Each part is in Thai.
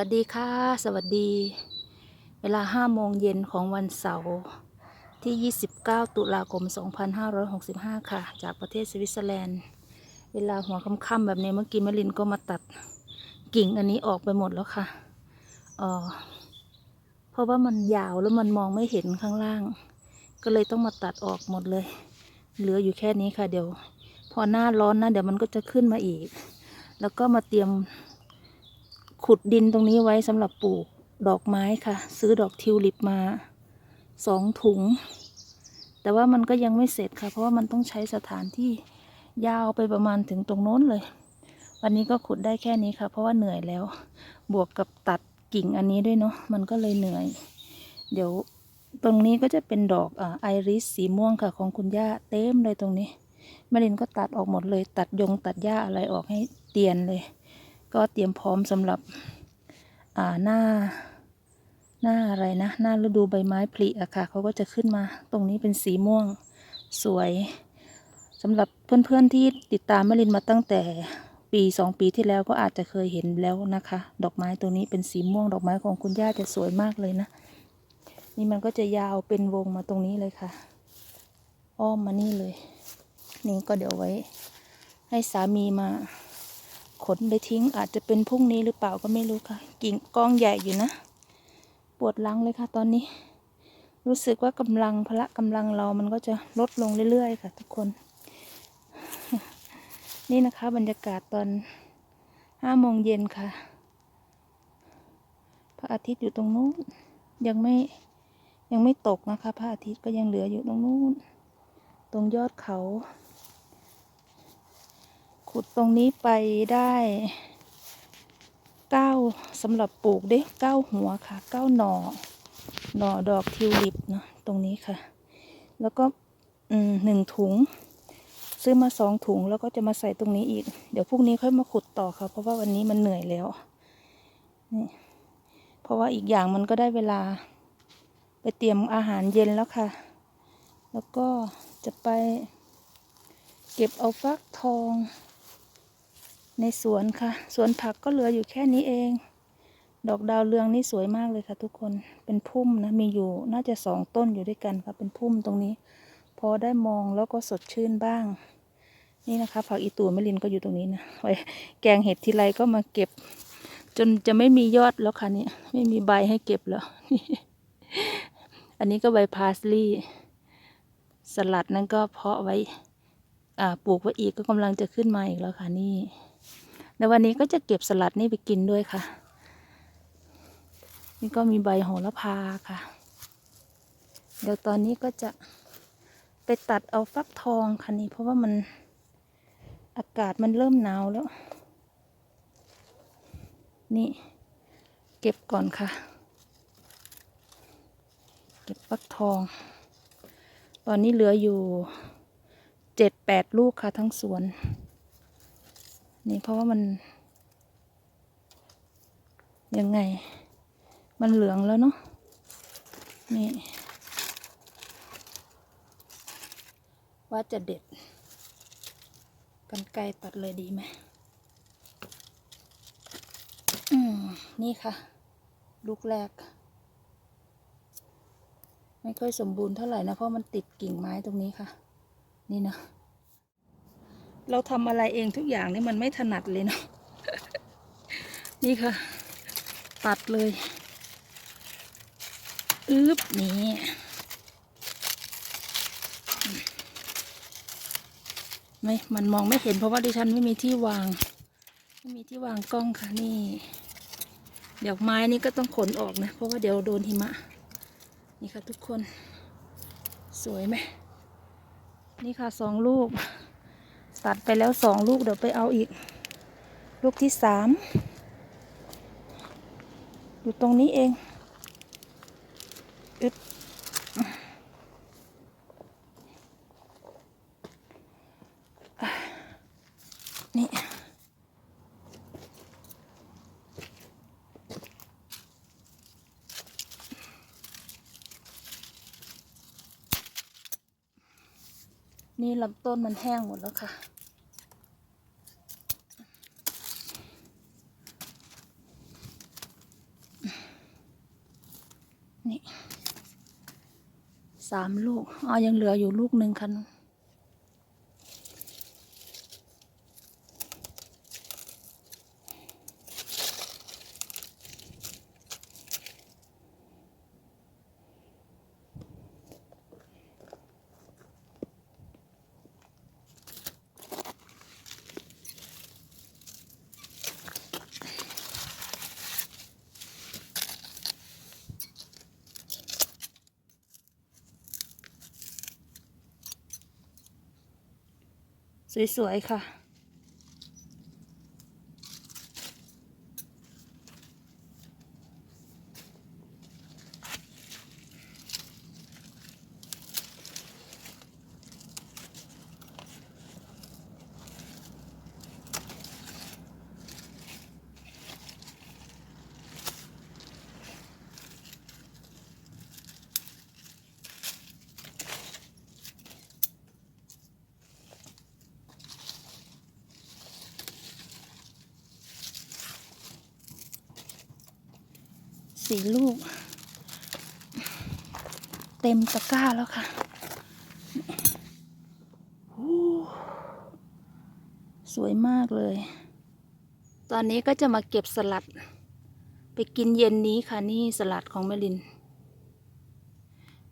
สวัสดีค่ะ สวัสดี เวลา5โมงเย็นของวันเสาร์ที่ 29 ตุลาคม 2565 ค่ะ จากประเทศสวิตเซอร์แลนด์ เวลาหัวค่ำๆแบบนี้เมื่อกี้มลินก็มาตัดกิ่งอันนี้ออกไปหมดแล้วค่ะเออเพราะว่ามันยาวแล้วมันมองไม่เห็นข้างล่าง ก็เลยต้องมาตัดออกหมดเลย เหลืออยู่แค่นี้ค่ะเดี๋ยว พอหน้าร้อนนะเดี๋ยวมันก็จะขึ้นมาอีก แล้วก็มาเตรียม ขุดดินตรงนี้ไว้สำหรับปลูกดอกไม้ค่ะ ซื้อดอกทิวลิปมาสองถุง แต่ว่ามันก็ยังไม่เสร็จค่ะ เพราะว่ามันต้องใช้สถานที่ยาวไปประมาณถึงตรงโน้นเลย วันนี้ก็ขุดได้แค่นี้ค่ะ เพราะว่าเหนื่อยแล้ว บวกกับตัดกิ่งอันนี้ด้วยเนาะมันก็เลยเหนื่อย เดี๋ยวตรงนี้ก็จะเป็นดอกอ่ไอริสสีม่วงค่ะ ของคุณย่าเต็มเลยตรงนี้แม่ลินก็ตัดออกหมดเลย ตัดยงตัดหญ้าอะไรออกให้เตียนเลย ก็เตรียมพร้อมสำหรับอ่าหน้าหน้าอะไรนะหน้าฤดูใบไม้ผลิอะค่ะเขาก็จะขึ้นมา ตรงนี้เป็นสีม่วงสวยสำหรับเพื่อนๆที่ติดตามมะลินมาตั้งแต่ปีสองปีที่แล้วก็อาจจะเคยเห็นแล้วนะคะ ดอกไม้ตัวนี้เป็นสีม่วง ดอกไม้ของคุณย่าจะสวยมากเลยนะ นี่มันก็จะยาวเป็นวงมาตรงนี้เลยค่ะ อ้อมมานี่เลย นี่ก็เดี๋ยวไว้ ให้สามีมา ขนไปทิ้ง อาจจะเป็นพรุ่งนี้หรือเปล่าก็ไม่รู้ค่ะ กิ่งกองใหญ่อยู่นะ ปวดหลังเลยค่ะ ตอนนี้ รู้สึกว่ากำลังพละกำลังเรามันก็จะลดลงเรื่อยๆ ค่ะ ทุกคน นี่นะคะ บรรยากาศตอนห้าโมงเย็นค่ะ พระอาทิตย์อยู่ตรงนู้น ยังไม่ยังไม่ตกนะคะ พระอาทิตย์ก็ยังเหลืออยู่ตรงนู้น ตรงยอดเขา ขุดตรงนี้ไปได้เก้าสำหรับปลูกได้เก้าหัวค่ะเก้าหน่อหน่อดอกทิวลิปเนาะตรงนี้ค่ะ แล้วก็อืมหนึ่งถุง ซื้อมาสองถุงแล้วก็จะมาใส่ตรงนี้อีก เดี๋ยวพรุ่งนี้ค่อยมาขุดต่อค่ะ เพราะว่าวันนี้มันเหนื่อยแล้วนี่เพราะว่าอีกอย่างมันก็ได้เวลา ไปเตรียมอาหารเย็นแล้วค่ะ แล้วก็จะไป เก็บเอาฟักทอง ในสวนค่ะ สวนผักก็เหลืออยู่แค่นี้เอง ดอกดาวเรืองนี่สวยมากเลยค่ะ ทุกคน เป็นพุ่มนะ มีอยู่น่าจะสองต้นอยู่ด้วยกันค่ะ เป็นพุ่มตรงนี้ พอได้มองแล้วก็สดชื่นบ้าง นี่นะคะผักอีตูมลินก็อยู่ตรงนี้นะไว้แกงเห็ดทีไรก็มาเก็บ จนจะไม่มียอดแล้วค่ะเนี่ยไม่มีใบให้เก็บแล้ว อันนี้ก็ใบพาสลีย์สลัดนั่นก็เพาะไว้อ่าปลูกไว้อีกก็กำลังจะขึ้นมาอีกแล้วค่ะนี่ ในวันนี้ก็จะเก็บสลัดนี่ไปกินด้วยค่ะ นี่ก็มีใบโหระพาค่ะ เดี๋ยวตอนนี้ก็จะไปตัดเอาฟักทองค่ะนี่เพราะว่ามันอากาศมันเริ่มหนาวแล้ว นี่เก็บก่อนค่ะ เก็บฟักทอง ตอนนี้เหลืออยู่เจ็ดแปดลูกค่ะทั้งสวน นี่เพราะว่ามัน ยังไง มันเหลืองแล้วเนาะนี่ว่าจะเด็ดกันไกลตัดเลยดีไหมอืมนี่ค่ะ ลูกแรก ไม่ค่อยสมบูรณ์เท่าไหร่นะ เพราะมันติดกิ่งไม้ตรงนี้ค่ะ นี่นะ เราทำอะไรเองทุกอย่างนี่มันไม่ถนัดเลยเนาะนี่ค่ะ ตัดเลยอึบนี่ไม่มันมองไม่เห็นเพราะว่าดิฉันไม่มีที่วาง ไม่มีที่วางกล้องค่ะนี่ เดี๋ยวไม้นี่ก็ต้องขนออกนะ เพราะว่าเดี๋ยวโดนหิมะ นี่ค่ะทุกคน สวยไหม นี่ค่ะสองลูก ตัดไปแล้วสองลูกเดี๋ยวไปเอาอีก ลูกที่สามอยู่ตรงนี้เองอึด นี่ลำต้นมันแห้งหมดแล้วค่ะ นี่สามลูกอ๋อยังเหลืออยู่ลูกหนึ่งค่ะ สวยๆค่ะ สี่ลูก เต็มตะกร้าแล้วค่ะสวยมากเลย ตอนนี้ก็จะมาเก็บสลัด ไปกินเย็นนี้ค่ะนี่สลัดของแมลิน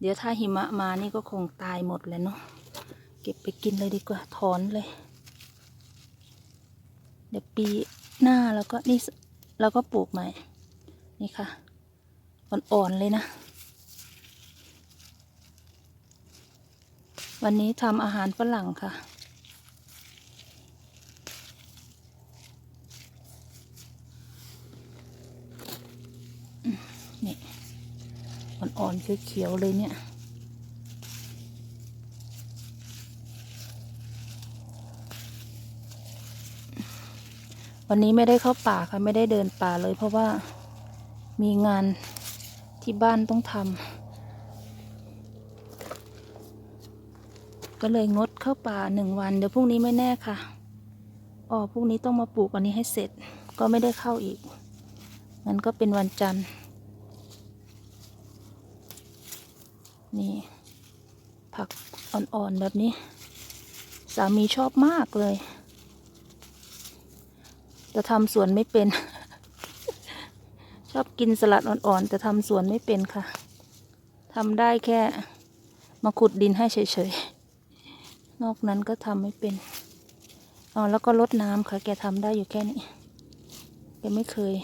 เดี๋ยวถ้าหิมะมานี่ก็คงตายหมดเลยเนาะ เก็บไปกินเลยดีกว่า ถอนเลย เดี๋ยวปีหน้าแล้วก็นี่เราก็ปลูกใหม่ นี่ค่ะ อ่อนๆเลยนะ วันนี้ทำอาหารฝรั่งค่ะอืมนี่อ่อนๆเขียวๆเลยเนี่ยวันนี้ไม่ได้เข้าป่าค่ะ ไม่ได้เดินป่าเลยเพราะว่ามีงาน ที่บ้านต้องทำก็เลยงดเข้าป่าหนึ่งวัน เดี๋ยวพรุ่งนี้ไม่แน่ค่ะอ๋อพรุ่งนี้ต้องมาปลูกอันนี้ให้เสร็จก็ไม่ได้เข้าอีกงั้นก็เป็นวันจันทร์ นี่ ผักอ่อนๆแบบนี้ สามีชอบมากเลยแต่ทำสวนไม่เป็น ชอบกินสลัดอ่อนๆ แต่ทำสวนไม่เป็นค่ะ ทำได้แค่มาขุดดินให้เฉยๆ นอกนั้นก็ทำไม่เป็นอ๋อแล้วก็ลดน้ำค่ะ แกทำได้อยู่แค่นี้ แกไม่เคย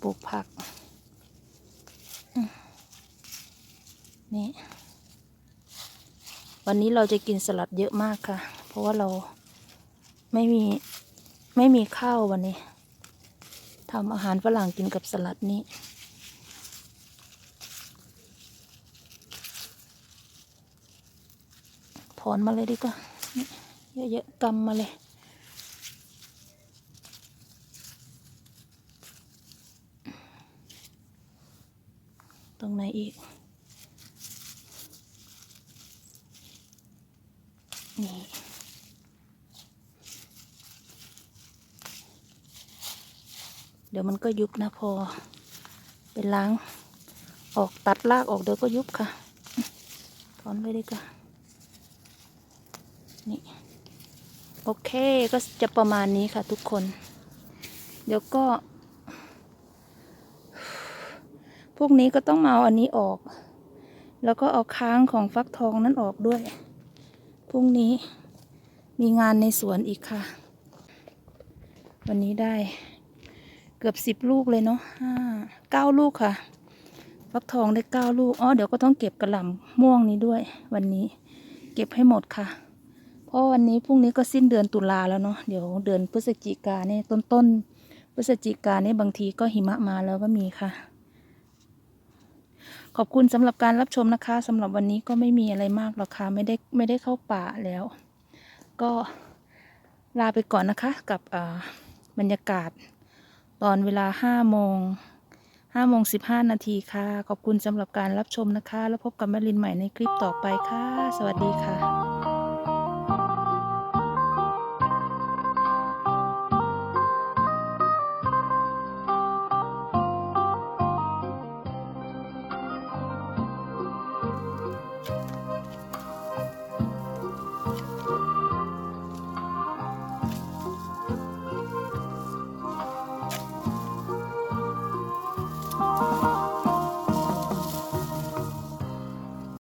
ปลูกผัก นี่วันนี้เราจะกินสลัดเยอะมากค่ะ เพราะว่าเราไม่มี ไม่มีข้าววันนี้ ทำอาหารฝรั่งกินกับสลัดนี้ ถอนมาเลยดีกว่าเยอะๆกำมาเลยตรงไหนอีก เดี๋ยวมันก็ยุบนะพอไปล้าง ออกตัดรากออกเดี๋ยวก็ยุบค่ะ ถอนไปเลยค่ะนี่ โอเคก็จะประมาณนี้ค่ะทุกคน เดี๋ยวก็ พวกนี้ก็ต้องมาเอาอันนี้ออก แล้วก็เอาค้างของฟักทองนั้นออกด้วย พรุ่งนี้มีงานในสวนอีกค่ะ วันนี้ได้ เกือบสิบลูกเลยเนาะห้าเก้าลูกค่ะ ฟักทองได้เก้าลูก อ๋อ เดี๋ยวก็ต้องเก็บกระหล่ำม่วงนี้ด้วย วันนี้ เก็บให้หมดค่ะ เพราะวันนี้พรุ่งนี้ก็สิ้นเดือนตุลาแล้วเนาะ เดี๋ยวเดือนพฤศจิกาเนี่ยต้นต้นพฤศจิกาเนี่ยบางทีก็หิมะมาแล้วก็มีค่ะ ขอบคุณสำหรับการรับชมนะคะสำหรับวันนี้ก็ไม่มีอะไรมากหรอกค่ะ ไม่ได้ไม่ได้เข้าป่าแล้ว ก็ลาไปก่อนนะคะ กับบรรยากาศ ตอนเวลาห้าโมงห้าโมงสิบห้านาทีค่ะ ขอบคุณสำหรับการรับชมนะคะ แล้วพบกับแมรินใหม่ในคลิปต่อไปค่ะ สวัสดีค่ะ